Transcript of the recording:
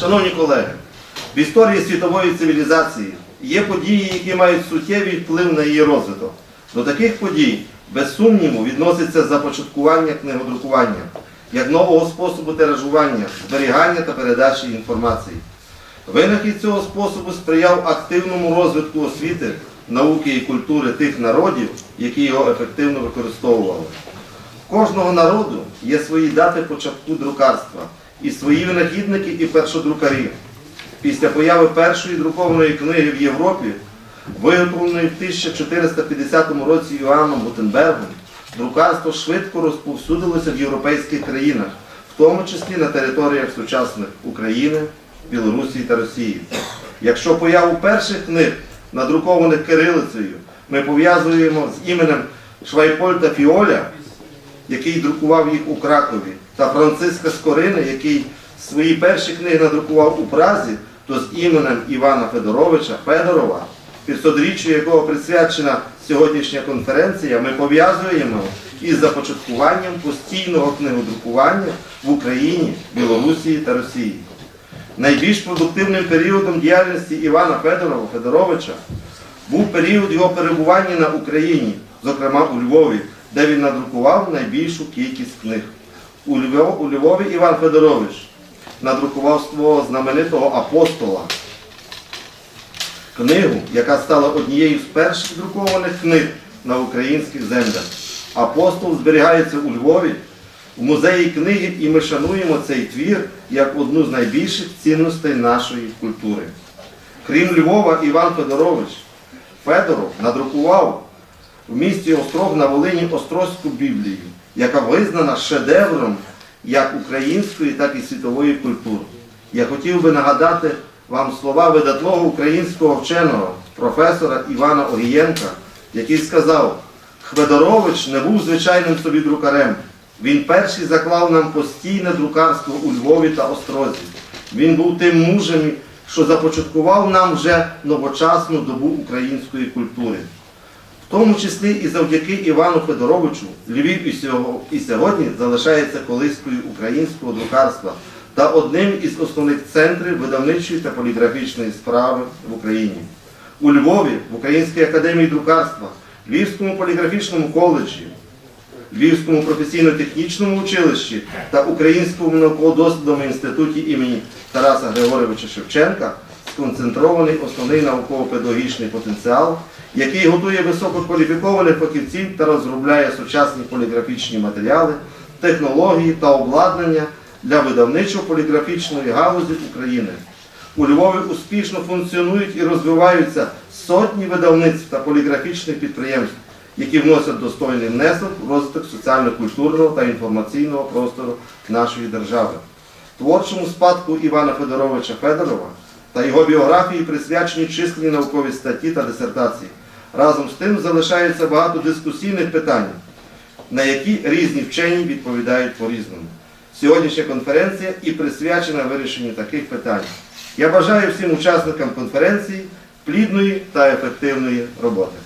Шановні колеги, в історії світової цивілізації є події, які мають суттєвий вплив на її розвиток. До таких подій, без сумніву, відноситься започаткування книгодрукування як нового способу тиражування, зберігання та передачі інформації. Винахід цього способу сприяв активному розвитку освіти, науки і культури тих народів, які його ефективно використовували. В кожного народу є свої дати початку друкарства і свої винахідники і першодрукарі. Після появи першої друкованої книги в Європі, виготовленої в 1450 році Іоанном Гутенбергом, друкарство швидко розповсюдилося в європейських країнах, в тому числі на територіях сучасних України, Білорусі та Росії. Якщо появу перших книг, надрукованих кирилицею, ми пов'язуємо з іменем Швайпольта Фіоля, який друкував їх у Кракові, та Франциска Скорини, який свої перші книги надрукував у Празі, то з іменем Івана Федоровича Федорова, 500-річчю якого присвячена сьогоднішня конференція, ми пов'язуємо із започаткуванням постійного книгодрукування в Україні, Білорусі та Росії. Найбільш продуктивним періодом діяльності Івана Федорова Федоровича був період його перебування на Україні, зокрема у Львові, де він надрукував найбільшу кількість книг. У Львові, Іван Федорович надрукував свого знаменитого апостола книгу, яка стала однією з перших друкованих книг на українських землях. Апостол зберігається у Львові в музеї книги, і ми шануємо цей твір як одну з найбільших цінностей нашої культури. Крім Львова, Іван Федорович Федоров надрукував в місті Острог на Волині Острозьку Біблію, яка визнана шедевром як української, так і світової культури. Я хотів би нагадати вам слова видатного українського вченого, професора Івана Огієнка, який сказав, Хведорович не був звичайним собі друкарем. Він перший заклав нам постійне друкарство у Львові та Острозі. Він був тим мужем, що започаткував нам вже новочасну добу української культури. В тому числі і завдяки Івану Федоровичу Львів і сього- і сьогодні залишається колискою українського друкарства та одним із основних центрів видавничої та поліграфічної справи в Україні. У Львові, в Українській академії друкарства, Львівському поліграфічному коледжі, Львівському професійно-технічному училищі та Українському науково-дослідному інституті імені Тараса Григоровича Шевченка сконцентрований основний науково-педагогічний потенціал, який готує висококваліфікованих фахівців та розробляє сучасні поліграфічні матеріали, технології та обладнання для видавничо-поліграфічної галузі України. У Львові успішно функціонують і розвиваються сотні видавництв та поліграфічних підприємств, які вносять достойний внесок в розвиток соціально-культурного та інформаційного простору нашої держави. Творчому спадку Івана Федоровича Федорова та його біографії присвячені численні наукові статті та дисертації. Разом з тим залишається багато дискусійних питань, на які різні вчені відповідають по-різному. Сьогоднішня конференція і присвячена вирішенню таких питань. Я бажаю всім учасникам конференції плідної та ефективної роботи.